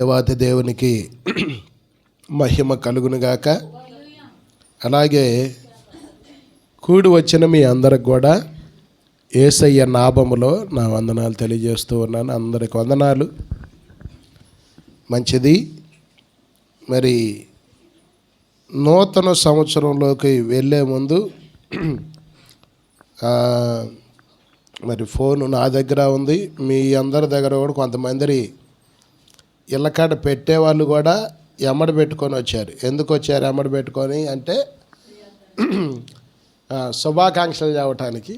దేవాతి దేవునికి మహిమ కలుగునుగాక. అలాగే కూడి వచ్చిన మీ అందరికి కూడా ఏసయ్య నాభములో నా వందనాలు తెలియజేస్తూ ఉన్నాను. అందరికి వందనాలు. మంచిది. మరి నూతన సంవత్సరంలోకి వెళ్ళే ముందు మరి ఫోన్ నా దగ్గర ఉంది. మీ అందరి దగ్గర కూడా కొంతమంది ఇళ్ళకాడ పెట్టేవాళ్ళు కూడా ఎమ్మడి పెట్టుకొని వచ్చారు. ఎందుకు వచ్చారు ఎమ్మడి పెట్టుకొని అంటే శుభాకాంక్షలు చెప్పటానికి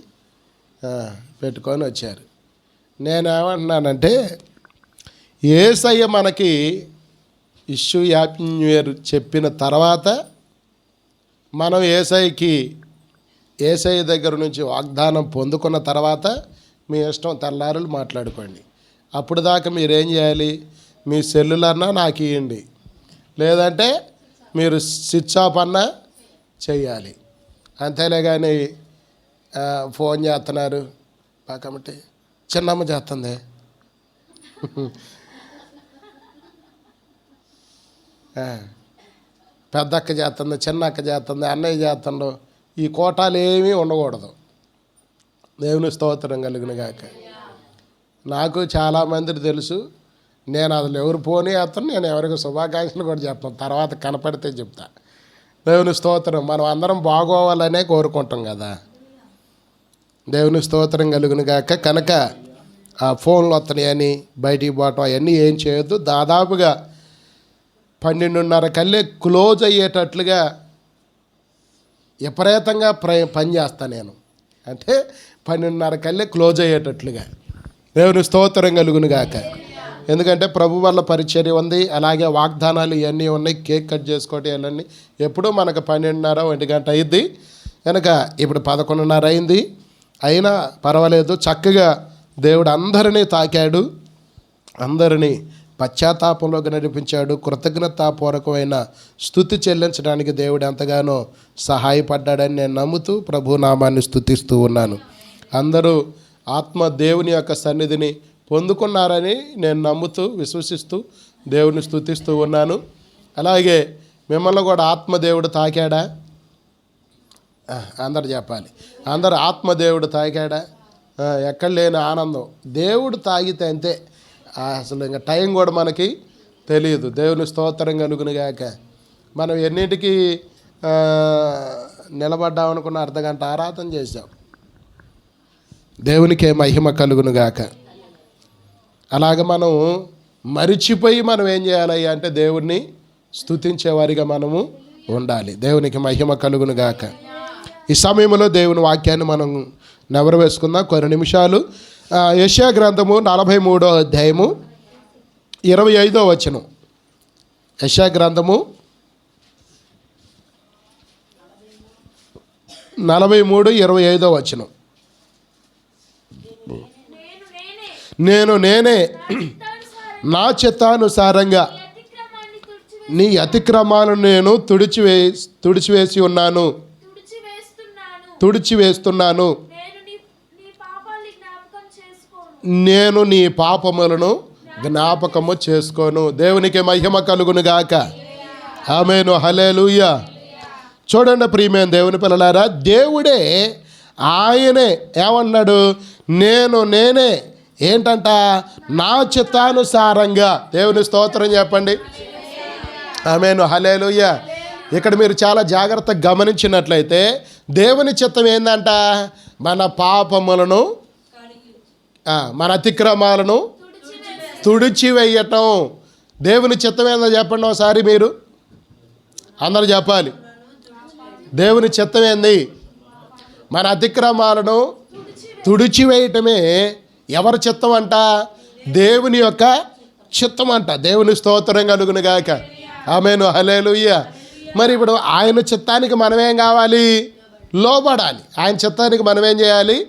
పెట్టుకొని వచ్చారు. నేనేమంటున్నానంటే ఏసయ్య మనకి ఇష్యూ హ్యాపీ న్యూ ఇయర్ చెప్పిన తర్వాత మనం ఏసైకి ఏసఐ దగ్గర నుంచి వాగ్దానం పొందుకున్న తర్వాత మీ ఇష్టం తెల్లారులు మాట్లాడుకోండి. అప్పుడు దాకా మీరేం చేయాలి? మీ సెల్లులన్నా నాకు ఇవ్వండి లేదంటే మీరు స్విచ్ ఆఫ్ అన్నా చేయాలి అంతేలే కానీ ఫోన్ చేస్తున్నారు. పాకమ్మటి చిన్నమ్మ చేస్తుంది. పెద్దక్క పెద్ద అక్క చేస్తుంది చిన్న అక్క చేస్తుంది అన్నయ్య చేస్తుండో. ఈ కోటాలు ఏమీ ఉండకూడదు. దేవుని స్తోత్రం కలిగిన గాక. నాకు చాలామంది తెలుసు. నేను అసలు ఎవరు పోనీ అతను నేను ఎవరికి శుభాకాంక్షలు కూడా చెప్తాను. తర్వాత కనపడితే చెప్తా. దేవుని స్తోత్రం. మనం అందరం బాగోవాలనే కోరుకుంటాం కదా. దేవుని స్తోత్రం కలుగును గాక కనుక ఆ ఫోన్లు వస్తున్నాయని బయటికి పోవటం అవన్నీ ఏం చేయొద్దు. దాదాపుగా పన్నెండున్నర కల్లే క్లోజ్ అయ్యేటట్లుగా విపరీతంగా ప్ర పని చేస్తాను నేను. అంటే పన్నెండున్నర కల్లే క్లోజ్ అయ్యేటట్లుగా. దేవుని స్తోత్రం కలుగును గాక. ఎందుకంటే ప్రభు వల్ల పరిచర్య ఉంది అలాగే వాగ్దానాలు ఇవన్నీ ఉన్నాయి కేక్ కట్ చేసుకోవటం ఇవన్నీ. ఎప్పుడూ మనకు పన్నెండున్నర ఒంటి గంట అయింది కనుక ఇప్పుడు పదకొండున్నర అయింది. అయినా పర్వాలేదు చక్కగా దేవుడు అందరినీ తాకాడు. అందరినీ పశ్చాత్తాపంలోకి నడిపించాడు. కృతజ్ఞతాపూర్వకమైన స్థుతి చెల్లించడానికి దేవుడు ఎంతగానో సహాయపడ్డాడని నేను నమ్ముతూ ప్రభు నామాన్ని స్థుతిస్తూ ఉన్నాను. అందరూ ఆత్మ దేవుని యొక్క సన్నిధిని పొందుకున్నారని నేను నమ్ముతూ విశ్వసిస్తూ దేవుని స్థుతిస్తూ ఉన్నాను. అలాగే మిమ్మల్ని కూడా ఆత్మదేవుడు తాకాడా? అందరు చెప్పాలి. అందరు ఆత్మదేవుడు తాకాడా? ఎక్కడ లేని ఆనందం. దేవుడు తాగితే అంతే. అసలు ఇంకా టైం కూడా మనకి తెలియదు. దేవుని స్తోత్రం కనుగొనిగాక మనం ఎన్నింటికి నిలబడ్డామనుకున్న అర్ధగంట ఆరాధన చేశాం. దేవునికే మహిమ కలుగునుగాక అలాగ మనం మరిచిపోయి మనం ఏం చేయాలి అంటే దేవుణ్ణి స్తుతించేవారిగా మనము ఉండాలి. దేవునికి మహిమ కలుగును గాక. ఈ సమయంలో దేవుని వాక్యాన్ని మనం నెవరు వేసుకుందాం కొన్ని నిమిషాలు. యశా గ్రంథము నలభై మూడో అధ్యాయము ఇరవై ఐదో వచనం. యశా గ్రంథము నలభై మూడు ఇరవై ఐదో వచనం నేను నేను నేనే నా చిత్తానుసారంగా నీ అతిక్రమాలను నేను తుడిచివే తుడిచివేసి ఉన్నాను. తుడిచివేస్తున్నాను. నేను నీ పాపములను జ్ఞాపకము చేసుకోను. దేవునికి మహిమ కలుగునుగాక ఆమెను. హలేలుయ చూడండి ప్రియమైన దేవుని పిల్లలారా దేవుడే ఆయనే. ఏమన్నాడు? నేను నేనే. ఏంటంట? నా చిత్తానుసారంగా. దేవుని స్తోత్రం చెప్పండి. ఆమెను. హలేలుయ్య ఇక్కడ మీరు చాలా జాగ్రత్తగా గమనించినట్లయితే దేవుని చిత్తం ఏందంట? మన పాపములను మన అతిక్రమాలను తుడిచివేయటం. దేవుని చిత్తం ఏందో చెప్పండి ఒకసారి మీరు. అందరు చెప్పాలి. దేవుని చిత్తం ఏంది? మన అతిక్రమాలను తుడిచివేయటమే ఎవరి చిత్తం అంట దేవుని యొక్క చిత్తం అంట దేవుని స్తోత్రం కలుగును గాక. ఆమెను. హలేలుయ్య మరి ఇప్పుడు ఆయన చిత్తానికి మనమేం కావాలి? లోబడాలి. ఆయన చిత్తానికి మనమేం చేయాలి?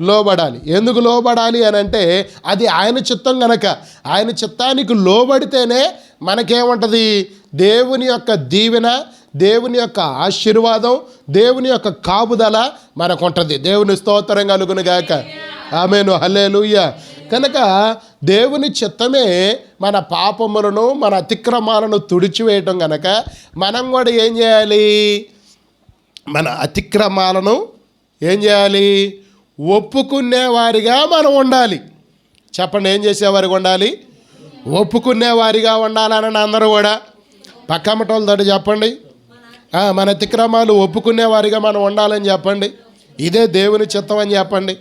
లోబడాలి. ఎందుకు లోబడాలి అని అంటే అది ఆయన చిత్తం గనక. ఆయన చిత్తానికి లోబడితేనే మనకేముంటుంది? దేవుని యొక్క దీవెన దేవుని యొక్క ఆశీర్వాదం దేవుని యొక్క కాపుదల మనకు ఉంటుంది దేవుని స్తోత్రం కలుగునుగాక గాక. ఆమెను హలేలుయ్య కనుక దేవుని చిత్తమే మన పాపములను మన అతిక్రమాలను తుడిచివేయటం కనుక మనం కూడా ఏం చేయాలి? మన అతిక్రమాలను ఏం చేయాలి? ఒప్పుకునే వారిగా మనం ఉండాలి. చెప్పండి ఏం చేసేవారిగా ఉండాలి? ఒప్పుకునే వారిగా ఉండాలని అందరూ కూడా పక్కమటోళ్ళతో చెప్పండి. మన అతిక్రమాలు ఒప్పుకునే వారిగా మనం ఉండాలని చెప్పండి. ఇదే దేవుని చిత్తం అని చెప్పండి.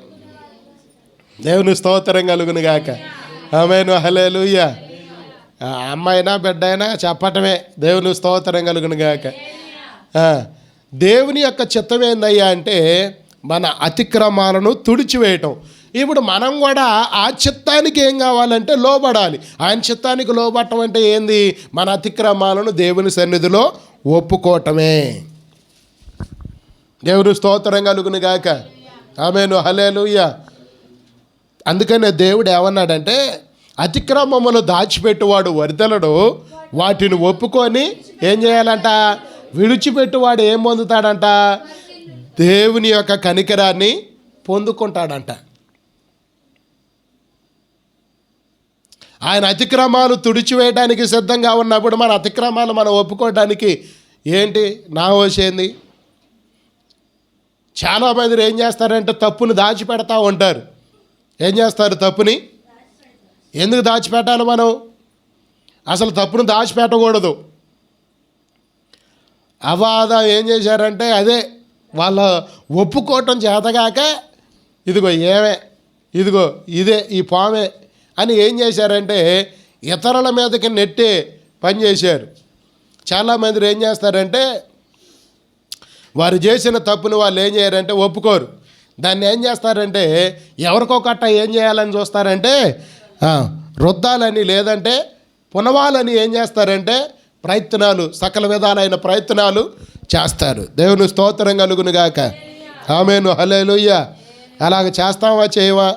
దేవుని స్తోత్రం కలుగును గాక. ఆమెను హలేలుయ్య అమ్మాయినా బిడ్డ అయినా చెప్పటమే. దేవుని స్తోత్రం కలుగును గాక. దేవుని యొక్క చిత్తం ఏందయ్యా అంటే మన అతిక్రమాలను తుడిచివేయటం. ఇప్పుడు మనం కూడా ఆ చిత్తానికి ఏం కావాలంటే లోబడాలి. ఆయన చిత్తానికి లోబడటం అంటే ఏంది? మన అతిక్రమాలను దేవుని సన్నిధిలో ఒప్పుకోవటమే. దేవుని స్తోత్రం కలుగును గాక. ఆమెను హలేలుయ్యా అందుకనే దేవుడు ఏమన్నాడంటే అతిక్రమములు దాచిపెట్టువాడు వరిదలడు వాటిని ఒప్పుకొని ఏం చేయాలంట? విడిచిపెట్టువాడు ఏం పొందుతాడంట? దేవుని యొక్క కనికరాన్ని పొందుకుంటాడంట. ఆయన అతిక్రమాలు తుడిచివేయడానికి సిద్ధంగా ఉన్నప్పుడు మన అతిక్రమాలు మనం ఒప్పుకోవడానికి ఏంటి? నా వచ్చేంది చాలామంది ఏం చేస్తారంటే తప్పును దాచిపెడతా ఉంటారు. ఏం చేస్తారు తప్పుని? ఎందుకు దాచిపెట్టాలి మనం? అసలు తప్పును దాచిపెట్టకూడదు. అవాదం ఏం చేశారంటే అదే వాళ్ళ ఒప్పుకోవటం చేతగాక ఇదిగో ఏమే ఇదిగో ఇదే ఈ పామే అని ఏం చేశారంటే ఇతరుల మీదకి నెట్టి పని చేశారు. చాలామంది ఏం చేస్తారంటే వారు చేసిన తప్పును వాళ్ళు ఏం చేయరంటే ఒప్పుకోరు. దాన్ని ఏం చేస్తారంటే ఎవరికో కట్ట ఏం చేయాలని చూస్తారంటే రుద్దాలని లేదంటే పునవాలని ఏం చేస్తారంటే ప్రయత్నాలు సకల విధాలైన ప్రయత్నాలు చేస్తారు. దేవుని స్తోత్రం కలుగునుగాక ఆమెను హలేలుయ్య అలాగ చేస్తావా చేయవా?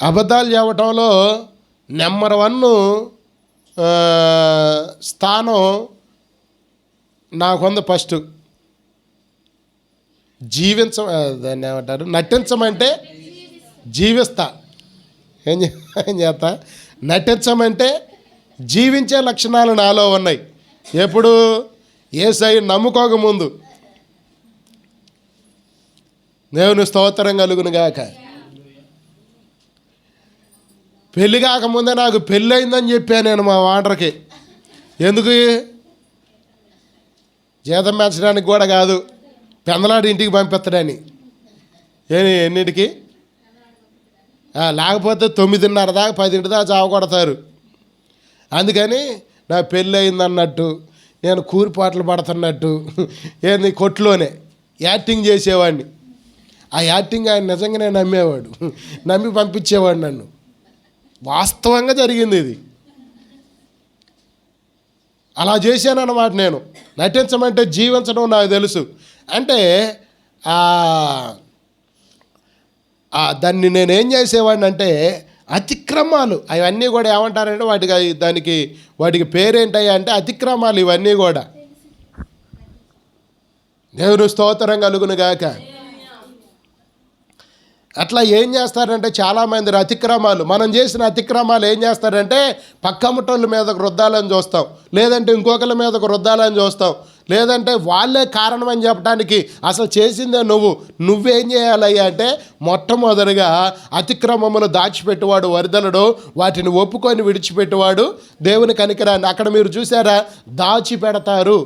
అబద్ధాలు చెప్పటంలో నెంబర్ వన్ స్థానం నాకుంది ఫస్ట్. జీవించ దాన్ని ఏమంటారు? నటించమంటే జీవిస్తా. ఏం ఏం చేస్తా? నటించమంటే జీవించే లక్షణాలు నాలో ఉన్నాయి. ఎప్పుడు? ఏసై నమ్ముకోకముందు దేవుని స్తోత్రం కలుగునుగాక పెళ్ళి కాకముందే నాకు పెళ్ళి అయిందని చెప్పాను నేను మా వాండర్కి. ఎందుకు? జీతం పెంచడానికి కూడా కాదు. పెందలాడు ఇంటికి పంపిస్తాడని ఏ ఎన్నింటికి? లేకపోతే తొమ్మిదిన్నర దాకా పదింటి దాకా చావ కొడతారు. అందుకని నా పెళ్ళి అయిందన్నట్టు నేను కూరిపాట్లు పడుతున్నట్టు ఏంది కొట్లోనే యాక్టింగ్ చేసేవాడిని. ఆ యాక్టింగ్ ఆయన నిజంగానే నమ్మేవాడు. నమ్మి పంపించేవాడు నన్ను. వాస్తవంగా జరిగింది ఇది. అలా చేశానన్నమాట నేను. నటించమంటే జీవించడం నాకు తెలుసు. అంటే దాన్ని నేను ఏం చేసేవాడిని అంటే అతిక్రమాలు. అవన్నీ కూడా ఏమంటారంటే వాటికి అవి- దానికి వాటికి పేరేంటాయి అంటే అతిక్రమాలు ఇవన్నీ కూడా. దేవుడు స్తోత్రం కలుగును గాక. అట్లా ఏం చేస్తారంటే చాలామంది అతిక్రమాలు. మనం చేసిన అతిక్రమాలు ఏం చేస్తారంటే పక్కముటోళ్ళ మీదకు రుద్దాలని చూస్తాం. లేదంటే ఇంకొకరి మీదకు రుద్దాలని చూస్తాం. లేదంటే వాళ్ళే కారణం అని చెప్పడానికి అసలు చేసిందే నువ్వు. నువ్వేం చేయాలయ్యా అంటే మొట్టమొదటిగా అతిక్రమములు దాచిపెట్టువాడు వరిదలడు వాటిని ఒప్పుకొని విడిచిపెట్టువాడు దేవుని కనికరాన్ని. అక్కడ మీరు చూసారా దాచిపెడతారు.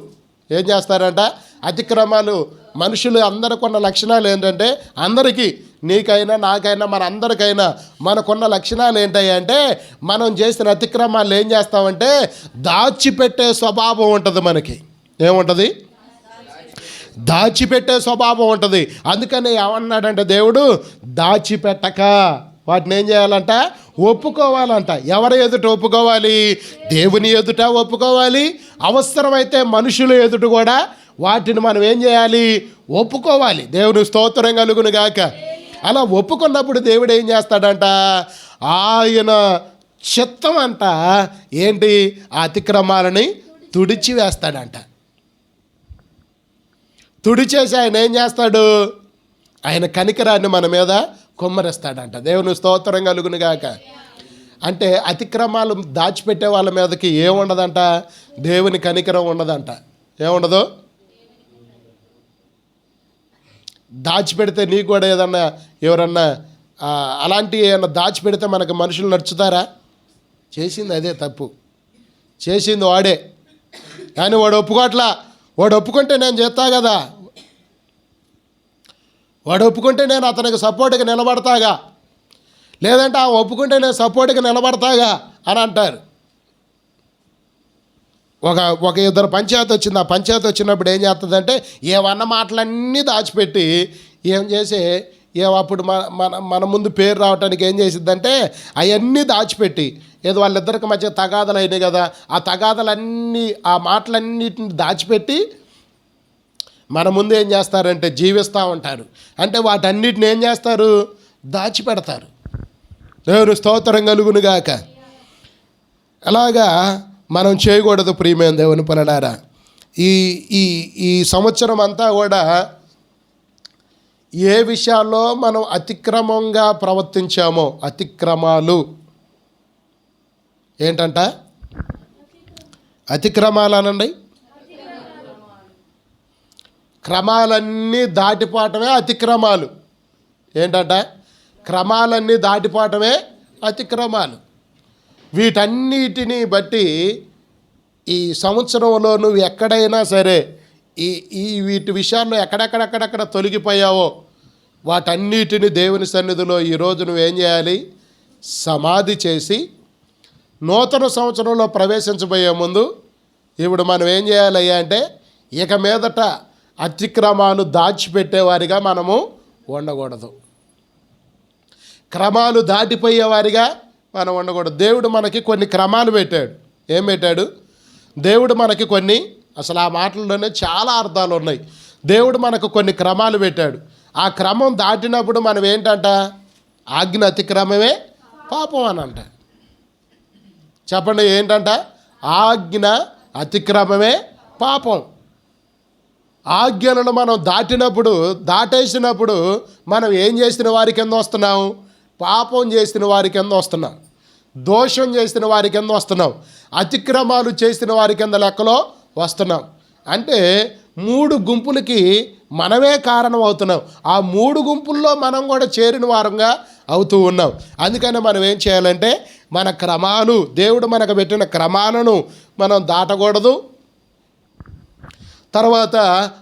ఏం చేస్తారంట? అతిక్రమాలు. మనుషులు అందరికున్న లక్షణాలు ఏంటంటే అందరికీ నీకైనా నాకైనా మన అందరికైనా మనకున్న లక్షణాలు ఏంటంటే మనం చేసిన అతిక్రమాలు ఏం చేస్తామంటే దాచిపెట్టే స్వభావం ఉంటుంది మనకి. ఏముంటుంది? దాచిపెట్టే స్వభావం ఉంటుంది. అందుకని ఏమన్నాడంటే దేవుడు దాచిపెట్టక. వాటిని ఏం చేయాలంట? ఒప్పుకోవాలంట. ఎవరి ఎదుట ఒప్పుకోవాలి? దేవుని ఎదుట ఒప్పుకోవాలి. అవసరమైతే మనుషుల ఎదుట కూడా వాటిని మనం ఏం చేయాలి? ఒప్పుకోవాలి. దేవుని స్తోత్రం కలుగును గాక. అలా ఒప్పుకున్నప్పుడు దేవుడు ఏం చేస్తాడంట? ఆయన చిత్తం అంట. ఏంటి? ఆ అతిక్రమాలని తుడిచివేస్తాడంట. తుడిచేసి ఆయన ఏం చేస్తాడు? ఆయన కనికరాన్ని మన మీద కుమ్మరిస్తాడంట. దేవుని స్తోత్రం కలుగునుగాక అంటే అతిక్రమాలు దాచిపెట్టే వాళ్ళ మీదకి ఏముండదంట దేవుని కనికరం ఉండదంట. ఏముండదు దాచిపెడితే నీకు కూడా ఏదన్నా ఎవరన్నా అలాంటి ఏమన్నా దాచిపెడితే మనకు మనుషులు నడుచుతారా? చేసింది అదే తప్పు. చేసింది వాడే. కానీ వాడు ఒప్పుకోట్లా వాడు ఒప్పుకుంటే నేను చేస్తా కదా. వాడు ఒప్పుకుంటే నేను అతనికి సపోర్ట్గా నిలబడతాగా. లేదంటే ఆ ఒప్పుకుంటే నేను సపోర్ట్గా నిలబడతాగా అని అంటారు. ఒక ఒక ఇద్దరు పంచాయతీ వచ్చింది. ఆ పంచాయతీ వచ్చినప్పుడు ఏం చేస్తుందంటే ఏమన్న మాటలన్నీ దాచిపెట్టి ఏం చేసి ఏ అప్పుడు మన మన మన ముందు పేరు రావడానికి ఏం చేసిద్దంటే అవన్నీ దాచిపెట్టి ఏదో వాళ్ళిద్దరికి మధ్య తగాదలు అయినాయి కదా ఆ తగాదలన్నీ ఆ మాటలన్నిటిని దాచిపెట్టి మన ముందు ఏం చేస్తారంటే జీవిస్తూ ఉంటారు. అంటే వాటన్నిటిని ఏం చేస్తారు? దాచిపెడతారు. దేవుని స్తోత్రం కలుగునుగాక అలాగా మనం చేయకూడదు ప్రియమైన దేవుని పనులారా ఈ ఈ ఈ సంవత్సరం అంతా కూడా ఏ విషయాల్లో మనం అతిక్రమంగా ప్రవర్తించామో అతిక్రమాలు. ఏంటంట? అతిక్రమాలు అనండి క్రమాలన్నీ దాటిపోవటమే అతిక్రమాలు. ఏంటంట? క్రమాలన్నీ దాటిపోవటమే అతిక్రమాలు. వీటన్నిటిని బట్టి ఈ సంవత్సరంలో నువ్వు ఎక్కడైనా సరే ఈ ఈ వీటి విషయాల్లో ఎక్కడెక్కడెక్కడెక్కడ తొలగిపోయావో వాటన్నిటిని దేవుని సన్నిధిలో ఈరోజు నువ్వేం చేయాలి? సమాధి చేసి నూతన సంవత్సరంలో ప్రవేశించబోయే ముందు ఇప్పుడు మనం ఏం చేయాలయ్యా అంటే ఇక మీదట అతిక్రమాలు దాచిపెట్టేవారిగా మనము ఉండకూడదు. క్రమాలు దాటిపోయేవారిగా మనం ఉండకూడదు. దేవుడు మనకి కొన్ని క్రమాలు పెట్టాడు. ఏం పెట్టాడు? దేవుడు మనకి కొన్ని అసలు ఆ మాటల్లోనే చాలా అర్థాలు ఉన్నాయి. దేవుడు మనకు కొన్ని క్రమాలు పెట్టాడు. ఆ క్రమం దాటినప్పుడు మనం ఏంటంట? ఆజ్ఞ అతిక్రమమే పాపం అని అంట. చెప్పండి ఏంటంట? ఆజ్ఞ అతిక్రమమే పాపం. ఆజ్ఞలను మనం దాటినప్పుడు దాటేసినప్పుడు మనం ఏం చేసిన వారి కింద వస్తున్నాం? పాపం చేసిన వారి కింద వస్తున్నాం. దోషం చేసిన వారి కింద వస్తున్నాం. అతిక్రమాలు చేసిన వారి కింద లెక్కలో వస్తున్నాం. అంటే మూడు గుంపులకి మనమే కారణం అవుతున్నాం. ఆ మూడు గుంపుల్లో మనం కూడా చేరిన వారంగా అవుతూ ఉన్నాం. అందుకని మనం ఏం చేయాలంటే మన క్రమాలు దేవుడు మనకు పెట్టిన క్రమాలను మనం దాటకూడదు. తర్వాత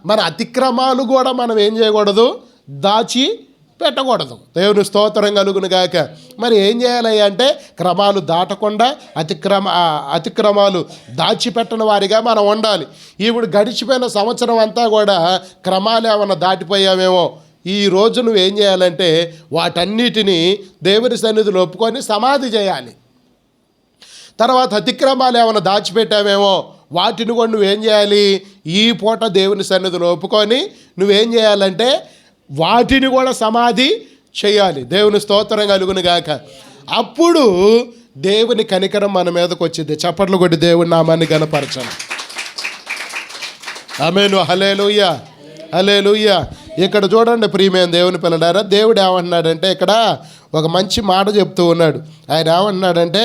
మన అతిక్రమాలు కూడా మనం ఏం చేయకూడదు. దాచి పెట్టకూడదు. దేవుని స్తోత్రం కలుగును గాక. మరి ఏం చేయాలి అంటే క్రమాలు దాటకుండా అతిక్రమ అతిక్రమాలు దాచిపెట్టని వారిగా మనం ఉండాలి. ఇప్పుడు గడిచిపోయిన సంవత్సరం అంతా కూడా క్రమాలు ఏమైనా దాటిపోయామేమో ఈ రోజు నువ్వు ఏం చేయాలంటే వాటన్నిటినీ దేవుని సన్నిధిలో ఒప్పుకొని సమాధి చేయాలి. తర్వాత అతిక్రమాలు ఏమైనా దాచిపెట్టామేమో వాటిని కూడా నువ్వేం చేయాలి? ఈ పూట దేవుని సన్నిధిలో ఒప్పుకొని నువ్వేం చేయాలంటే వాటిని కూడా సమాధి చేయాలి. దేవుని స్తోత్రం కలుగును గాక. అప్పుడు దేవుని కనికరం మన మీదకు వచ్చింది. చప్పట్లు కొట్టి దేవుని నామాన్ని గనపరచాలి ఆమెను. హలేలుయ్యా హలేలుయ్యా ఇక్కడ చూడండి ప్రియమైన దేవుని పిల్లడారా దేవుడు ఏమంటున్నాడంటే ఇక్కడ ఒక మంచి మాట చెప్తూ ఉన్నాడు. ఆయన ఏమంటున్నాడంటే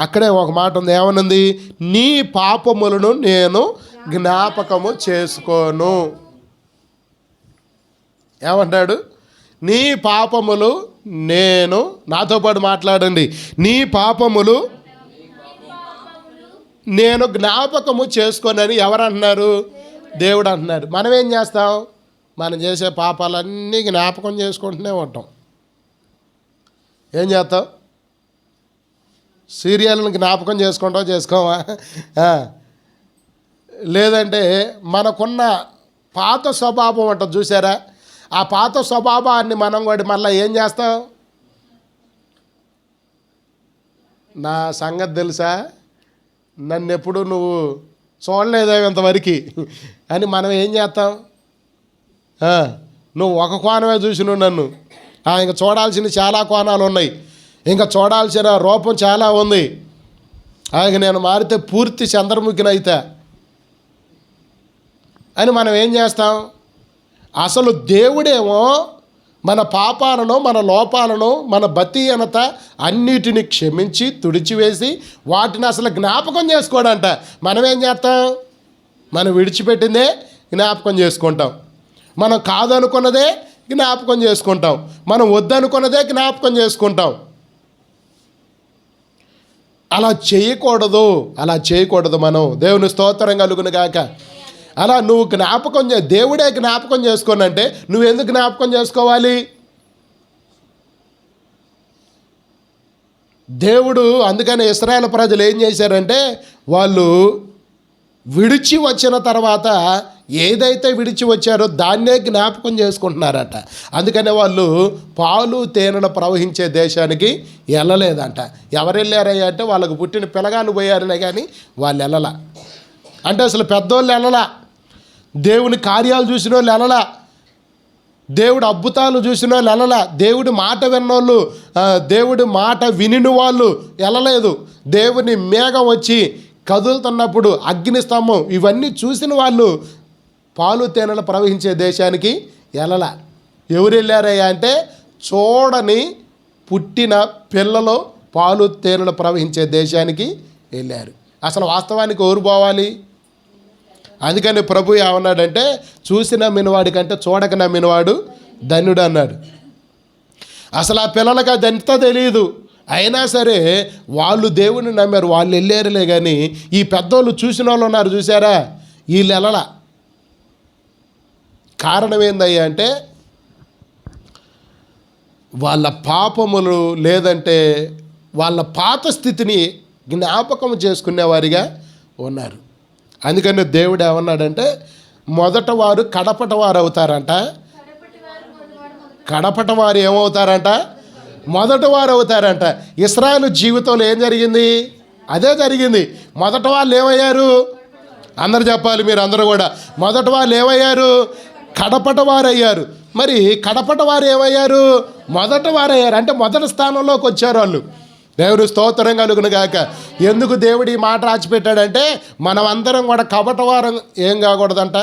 అక్కడే ఒక మాట ఉంది ఏమనుంది? నీ పాపములను నేను జ్ఞాపకము చేసుకోను. ఏమంటాడు? నీ పాపములు నేను నాతో పాటు మాట్లాడండి. నీ పాపములు నేను జ్ఞాపకము చేసుకోనని ఎవరు అంటున్నారు దేవుడు అంటున్నాడు మనం ఏం చేస్తాం? మనం చేసే పాపాలన్నీ జ్ఞాపకం చేసుకుంటూనే ఉంటాం. ఏం చేస్తాం? సీరియల్ని జ్ఞాపకం చేసుకుంటాం చేసుకోవా? లేదంటే మనకున్న పాత స్వభావం అంట చూసారా ఆ పాత స్వభావాన్ని మనం కూడా మళ్ళీ ఏం చేస్తాం? నా సంగతి తెలుసా? నన్ను ఎప్పుడు నువ్వు చూడలేదే ఇంతవరకు అని మనం ఏం చేస్తాం? నువ్వు ఒక కోణమే చూసినావు నన్ను. ఇంకా చూడాల్సిన చాలా కోణాలు ఉన్నాయి. ఇంకా చూడాల్సిన రూపం చాలా ఉంది. అలాగే నేను మారితే పూర్తి చంద్రముఖినైతే అని మనం ఏం చేస్తాం? అసలు దేవుడేమో మన పాపాలను మన లోపాలను మన బతీయనత అన్నిటిని క్షమించి తుడిచివేసి వాటిని అసలు జ్ఞాపకం చేసుకోడంట. మనం ఏం చేస్తాం? మనం విడిచిపెట్టిందే జ్ఞాపకం చేసుకుంటాం. మనం కాదనుకున్నదే జ్ఞాపకం చేసుకుంటాం. మనం వద్దనుకున్నదే జ్ఞాపకం చేసుకుంటాం. అలా చేయకూడదు అలా చేయకూడదు మనం. దేవుని స్తోత్రం కలుగును గాక. అలా నువ్వు జ్ఞాపకం చే దేవుడే జ్ఞాపకం చేసుకోనంటే నువ్వు ఎందుకు జ్ఞాపకం చేసుకోవాలి? దేవుడు అందుకని ఇస్రాయల్ ప్రజలు ఏం చేశారంటే వాళ్ళు విడిచి వచ్చిన తర్వాత ఏదైతే విడిచి వచ్చారో దాన్నే జ్ఞాపకం చేసుకుంటున్నారట. అందుకనే వాళ్ళు పాలు తేనెలు ప్రవహించే దేశానికి వెళ్ళలేదంట ఎవరు వెళ్ళారయ్యా అంటే వాళ్ళకు పుట్టిన పిలగాలు పోయారనే కానీ వాళ్ళు వెళ్ళలా అంటే అసలు పెద్దోళ్ళు వెళ్ళలా దేవుని కార్యాలు చూసిన వాళ్ళు వెళ్ళలా దేవుడు అద్భుతాలు చూసిన వాళ్ళు వెళ్ళలా దేవుడి మాట విన్నోళ్ళు దేవుడి మాట వినిన వాళ్ళు వెళ్ళలేదు దేవుని మేఘం వచ్చి కదులుతున్నప్పుడు అగ్నిస్తంభం ఇవన్నీ చూసిన వాళ్ళు పాలు తేనెలు ప్రవహించే దేశానికి వెళ్ళల ఎవరు వెళ్ళారయ్యా అంటే చూడని పుట్టిన పిల్లలు పాలు తేనెలు ప్రవహించే దేశానికి వెళ్ళారు. అసలు వాస్తవానికి ఎవరు పోవాలి? అందుకని ప్రభు ఏమన్నాడంటే చూసిన మినవాడి కంటే చూడక నమ్మినవాడు ధన్యుడు అన్నాడు. అసలు ఆ పిల్లలకు అది ఎంత తెలియదు అయినా సరే వాళ్ళు దేవుని నమ్మారు వాళ్ళు వెళ్ళారులే కానీ ఈ పెద్దోళ్ళు చూసిన వాళ్ళు ఉన్నారు చూసారా? వీళ్ళు వెళ్ళలా. కారణం ఏందయ్యా అంటే వాళ్ళ పాపములు లేదంటే వాళ్ళ పాత స్థితిని జ్ఞాపకం చేసుకునేవారిగా ఉన్నారు. అందుకని దేవుడు ఏమన్నాడంటే మొదట వారు కడపట వారు అవుతారంట వారు కడపట వారు ఏమవుతారంట? మొదట వారు అవుతారంట. ఇస్రాయలు జీవితంలో ఏం జరిగింది? అదే జరిగింది. మొదట వాళ్ళు ఏమయ్యారు? అందరు చెప్పాలి మీరు అందరూ కూడా. మొదట వాళ్ళు ఏమయ్యారు? కడపట వారు అయ్యారు మరి కడపట వారు ఏమయ్యారు? మొదట వారయ్యారు. అంటే మొదటి స్థానంలోకి వచ్చారు వాళ్ళు. దేవుడు స్తోత్రం కలుగును గాక. ఎందుకు దేవుడు ఈ మాట రాచిపెట్టాడంటే మనమందరం కూడా కపట వారం ఏం కాకూడదంట?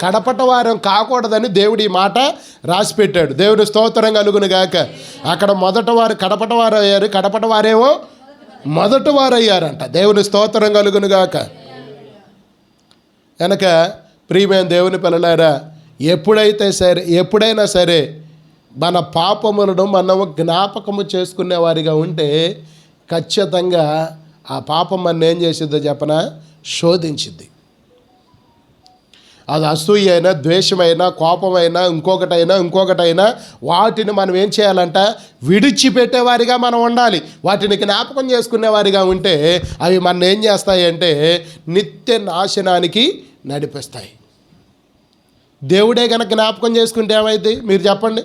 కడపట వారం కాకూడదని దేవుడి మాట రాసి పెట్టాడు దేవుని స్తోత్రం కలుగును గాక. అక్కడ మొదట వారు కడపట వారు అయ్యారు. కడపట వారేమో మొదట వారు అయ్యారంట. దేవుని స్తోత్రం కలుగును గాక. కనుక ప్రియమైన దేవుని పిల్లలారా ఎప్పుడైతే సరే ఎప్పుడైనా సరే మన పాపములను మనము జ్ఞాపకము చేసుకునేవారిగా ఉంటే ఖచ్చితంగా ఆ పాపం మన ఏం చేసిద్దో చెప్పన? శోధించింది అది అసూయ అయినా ద్వేషమైనా కోపమైనా ఇంకొకటైనా ఇంకొకటైనా వాటిని మనం ఏం చేయాలంట? విడిచిపెట్టేవారిగా మనం ఉండాలి. వాటిని జ్ఞాపకం చేసుకునేవారిగా ఉంటే అవి మన ఏం చేస్తాయి అంటే నిత్య నాశనానికి నడిపిస్తాయి. దేవుడే కనుక జ్ఞాపకం చేసుకుంటే ఏమైంది మీరు చెప్పండి.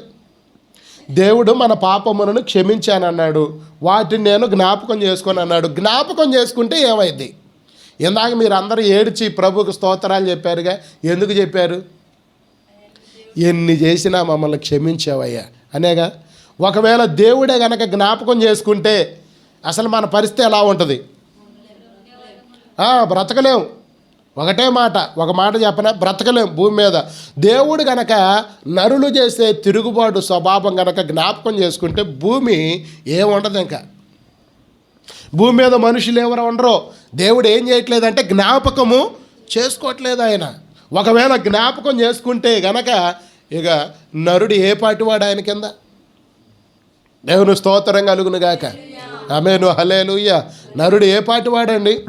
దేవుడు మన పాపములను క్షమించానన్నాడు. వాటిని నేను జ్ఞాపకం చేసుకొని అన్నాడు జ్ఞాపకం చేసుకుంటే ఏమైంది ఇందాక మీరు అందరూ ఏడ్చి ప్రభుకు స్తోత్రాలు చెప్పారుగా. ఎందుకు చెప్పారు? ఎన్ని చేసినా మమ్మల్ని క్షమించావయ్యా. అనేగా ఒకవేళ దేవుడే గనక జ్ఞాపకం చేసుకుంటే అసలు మన పరిస్థితి ఎలా ఉంటుంది? బ్రతకలేం. ఒకటే మాట ఒక మాట చెప్పనా? బ్రతకలేం భూమి మీద. దేవుడు గనక నరులు చేసే తిరుగుబాటు స్వభావం గనక జ్ఞాపకం చేసుకుంటే భూమి ఏముండదు ఇంకా. భూమి మీద మనుషులు ఎవరు ఉండరు దేవుడు ఏం చేయట్లేదంటే జ్ఞాపకము చేసుకోవట్లేదు ఆయన. ఒకవేళ జ్ఞాపకం చేసుకుంటే గనక ఇక నరుడు ఏ పాటివాడు ఆయన కింద? దేవుని స్తోత్రం కలుగును గాక. ఆమెను హలేలుయ్య నరుడు ఏ పాటి వాడండి?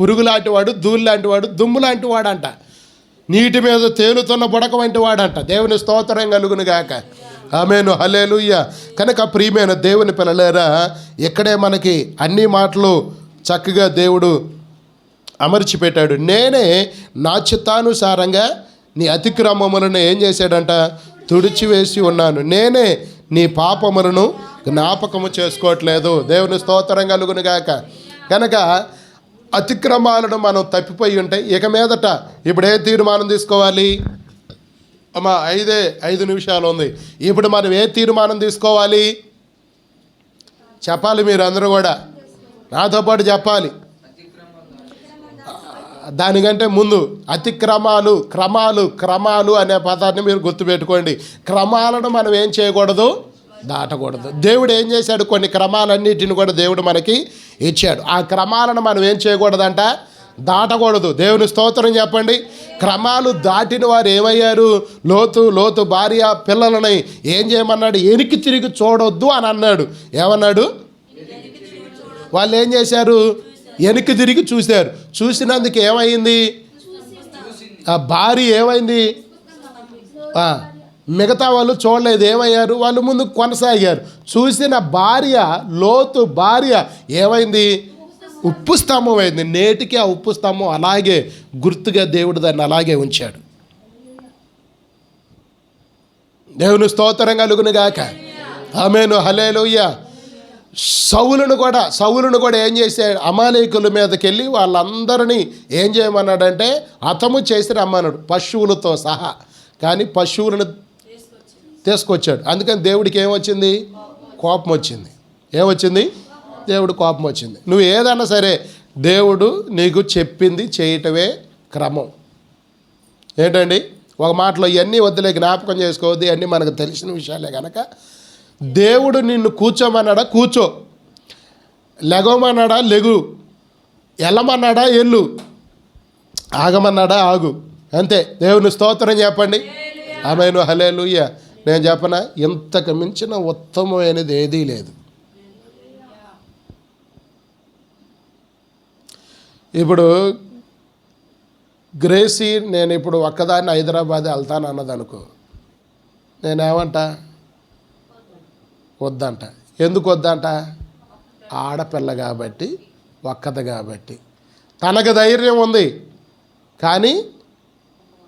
పురుగు లాంటి వాడు ధూళి లాంటి వాడు దుమ్ము లాంటి వాడంట. నీటి మీద తేలుతున్న బుడక వంటి వాడంట. దేవుని స్తోత్రం కలుగును గాక. ఆమెను హలేలుయ్య కనుక ప్రియమైన దేవుని పిల్లలేరా ఇక్కడే మనకి అన్ని మాటలు చక్కగా దేవుడు అమర్చిపెట్టాడు. నేనే నా చిత్తానుసారంగా నీ అతిక్రమములను ఏం చేశాడంట? తుడిచివేసి ఉన్నాను. నేనే నీ పాపములను జ్ఞాపకము చేసుకోవట్లేదు. దేవుని స్తోత్రం కలుగును గాక. కనుక అతిక్రమాలను మనం తప్పిపోయి ఉంటే ఇక మీదట ఇప్పుడు ఏ తీర్మానం తీసుకోవాలి? అమ్మా ఐదే ఐదు నిమిషాలు ఉంది. ఇప్పుడు మనం ఏ తీర్మానం తీసుకోవాలి? చెప్పాలి మీరు అందరూ కూడా. నాతో పాటు చెప్పాలి. దానికంటే ముందు అతిక్రమాలు క్రమాలు క్రమాలు అనే పదాన్ని మీరు గుర్తుపెట్టుకోండి. క్రమాలను మనం ఏం చేయకూడదు? దాటకూడదు. దేవుడు ఏం చేశాడు? కొన్ని క్రమాలన్నిటిని కూడా దేవుడు మనకి ఇచ్చాడు. ఆ క్రమాలను మనం ఏం చేయకూడదంట? దాటకూడదు. దేవుని స్తోత్రం చెప్పండి. క్రమాలు దాటిన వారు ఏమయ్యారు? లోతు లోతు భార్య పిల్లలని ఏం చేయమన్నాడు? ఎనికి తిరిగి చూడొద్దు అని అన్నాడు. ఏమన్నాడు? వాళ్ళు ఏం చేశారు? వెనక్కి తిరిగి చూశారు. చూసినందుకు ఏమైంది? ఆ భార్య ఏమైంది? మిగతా వాళ్ళు చూడలేదు. ఏమయ్యారు? వాళ్ళు ముందు కొనసాగారు. చూసిన భార్య లోతు భార్య ఏమైంది? ఉప్పు స్తంభం అయింది. నేటికి ఆ ఉప్పు స్తంభం అలాగే గుర్తుగా దేవుడు దాన్ని అలాగే ఉంచాడు. దేవుని స్తోత్రం కలుగును గాక. ఆమెను. హలేలుయ్య సౌలును కూడా సౌలును కూడా ఏం చేశాడు అమాలేకుల మీదకి వెళ్ళి వాళ్ళందరినీ ఏం చేయమన్నాడంటే అతము చేసి రమ్మన్నాడు. పశువులతో సహా. కానీ పశువులను తీసుకొచ్చాడు. అందుకని దేవుడికి ఏమొచ్చింది కోపం వచ్చింది. ఏమొచ్చింది దేవుడు కోపం వచ్చింది. నువ్వు ఏదన్నా సరే దేవుడు నీకు చెప్పింది చేయటమే క్రమం. ఏంటండి? ఒక మాటలో ఇవన్నీ వద్దులే జ్ఞాపకం చేసుకోవద్దు ఇవన్నీ మనకు తెలిసిన విషయాలే కనుక దేవుడు నిన్ను కూర్చోమన్నాడా? కూర్చో. లెగవమన్నాడా? లెగు. వెళ్ళమన్నాడా ఎల్లు. ఆగమన్నాడా? ఆగు. అంతే. దేవుని స్తోత్రం చెప్పండి. ఆమెను హలేలుయ్య నేను చెప్పనా? ఇంతకు మించిన ఉత్తమమైనది ఏదీ లేదు. ఇప్పుడు గ్రేసీ నేను ఇప్పుడు ఒక్కదాన్ని హైదరాబాద్ వెళ్తాను అన్నదనుకో. నేనేమంట? వద్దంట. ఎందుకు వద్దంట? ఆడపిల్ల కాబట్టి ఒక్కది కాబట్టి. తనకు ధైర్యం ఉంది కానీ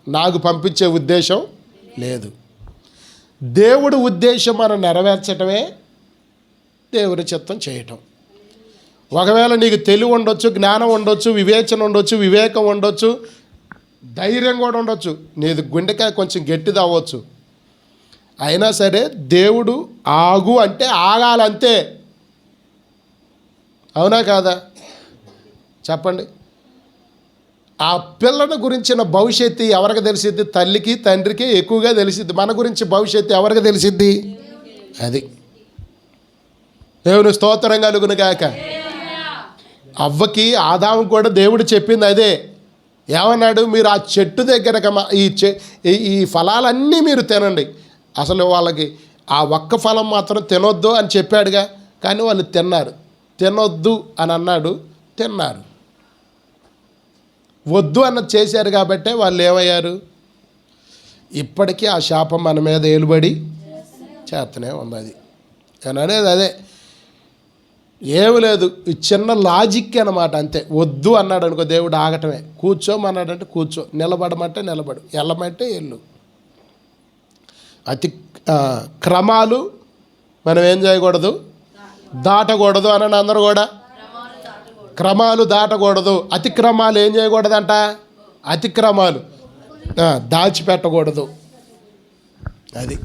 నాకు పంపించే ఉద్దేశం లేదు. దేవుడు ఉద్దేశం మనం నెరవేర్చటమే దేవుని చిత్తం చేయటం. ఒకవేళ నీకు తెలివి ఉండొచ్చు జ్ఞానం ఉండొచ్చు వివేచన ఉండొచ్చు వివేకం ఉండొచ్చు ధైర్యం కూడా ఉండొచ్చు. నీది గుండెకాయ కొంచెం గట్టిది అవ్వచ్చు. అయినా సరే దేవుడు ఆగు అంటే ఆగాలంతే. అవునా కాదా? చెప్పండి. ఆ పిల్లని గురించిన భవిష్యత్తు ఎవరికి తెలిసిద్ది? తల్లికి తండ్రికి ఎక్కువగా తెలిసిద్ది. మన గురించి భవిష్యత్తు ఎవరికి తెలిసిద్ది? అది. దేవుని స్తోత్రం కలుగును కాక అవ్వకి ఆదాము కూడా దేవుడు చెప్పింది అదే. ఏమన్నాడు? మీరు ఆ చెట్టు దగ్గర ఈ చె ఈ- ఈ ఫలాలన్నీ మీరు తినండి. అసలు వాళ్ళకి ఆ ఒక్క ఫలం మాత్రం తినొద్దు అని చెప్పాడుగా. కానీ వాళ్ళు తిన్నారు. తినొద్దు అని అన్నాడు. తిన్నారు. వద్దు అన్నది చేశారు కాబట్టే వాళ్ళు ఏమయ్యారు? ఇప్పటికీ ఆ శాపం మన మీద ఏలుబడి చేస్తూనే ఉంది అది నేను అనేది అదే. ఏమి లేదు. ఈ చిన్న లాజిక్ అనమాట అంతే. వద్దు అన్నాడు అనుకో దేవుడు ఆగటమే. కూర్చోమన్నాడంటే కూర్చో. నిలబడమంటే నిలబడు. వెళ్ళమంటే వెళ్ళు. అతి క్రమాలు మనం ఏం చేయకూడదు? దాటకూడదు అని అందరూ కూడా. క్రమాలు దాటకూడదు. అతిక్రమాలు ఏం చేయకూడదంట? అతిక్రమాలు. దాచిపెట్టకూడదు. అది.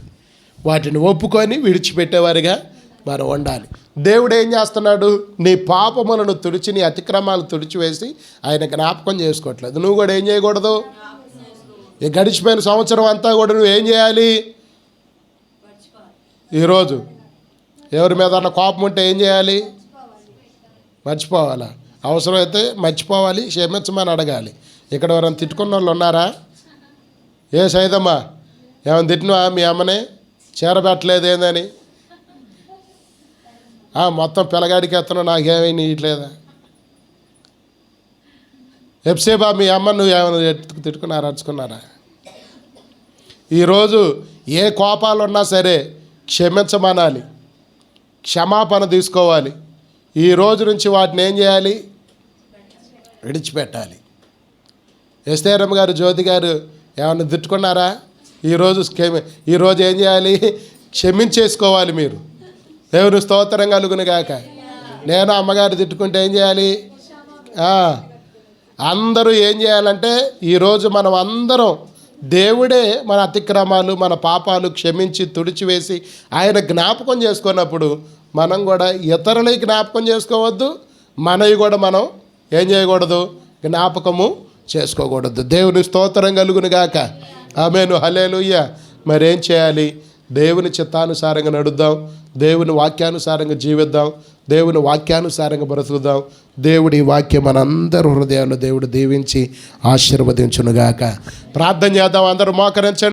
వాటిని ఒప్పుకొని విడిచిపెట్టేవారిగా మనం ఉండాలి. దేవుడు ఏం చేస్తున్నాడు? నీ పాపములను తుడిచి నీ అతిక్రమాలు తుడిచివేసి ఆయన జ్ఞాపకం చేసుకోవట్లేదు. నువ్వు కూడా ఏం చేయకూడదు? ఈ గడిచిపోయిన సంవత్సరం అంతా కూడా నువ్వు ఏం చేయాలి? ఈరోజు ఎవరి మీద అన్న కోపం ఉంటే ఏం చేయాలి? మర్చిపోవాలా? అవసరమైతే మర్చిపోవాలి క్షమించమని అడగాలి. ఇక్కడ ఎవరైనా తిట్టుకున్న వాళ్ళు ఉన్నారా? ఏ సైదమ్మా? ఏమైనా తిట్టినవా మీ అమ్మని? చేరబెట్టలేదు ఏందని? మొత్తం పిల్లగాడికి ఎత్తను నాకేమీ నీయట్లేదా. ఎప్సేబా మీ అమ్మ నువ్వు ఏమైనా తిట్టుకున్నారా అరుచుకున్నారా? ఈరోజు ఏ కోపాలు ఉన్నా సరే క్షమించమనాలి. క్షమాపణ తీసుకోవాలి. ఈ రోజు నుంచి వాటిని ఏం చేయాలి? విడిచిపెట్టాలి. ఎస్తేరమ్మ గారు జ్యోతి గారు ఏమైనా తిట్టుకున్నారా? ఈరోజు క్షమి ఈరోజు ఏం చేయాలి? క్షమించేసుకోవాలి మీరు. దేవుని స్తోత్రం కలుగునుగాక నేను అమ్మగారు తిట్టుకుంటే ఏం చేయాలి? అందరూ ఏం చేయాలంటే ఈరోజు మనం అందరం దేవుడే మన అతిక్రమాలు మన పాపాలు క్షమించి తుడిచివేసి ఆయన జ్ఞాపకం చేసుకున్నప్పుడు మనం కూడా ఇతరులకి జ్ఞాపకం చేసుకోవద్దు. మనవి కూడా మనం ఏం చేయకూడదు? జ్ఞాపకము చేసుకోకూడదు. దేవుని స్తోత్రం కలుగునుగాక ఆమెను. హలేలుయ్య మరేం చేయాలి? దేవుని చిత్తానుసారంగా నడుద్దాం. దేవుని వాక్యానుసారంగా జీవిద్దాం. దేవుని వాక్యానుసారంగా బ్రతుకుదాం. దేవుడి వాక్యం మనందరి హృదయాన్ని దేవుడు దీవించి ఆశీర్వదించునుగాక. ప్రార్థన చేద్దాం. అందరూ మోకరించండి.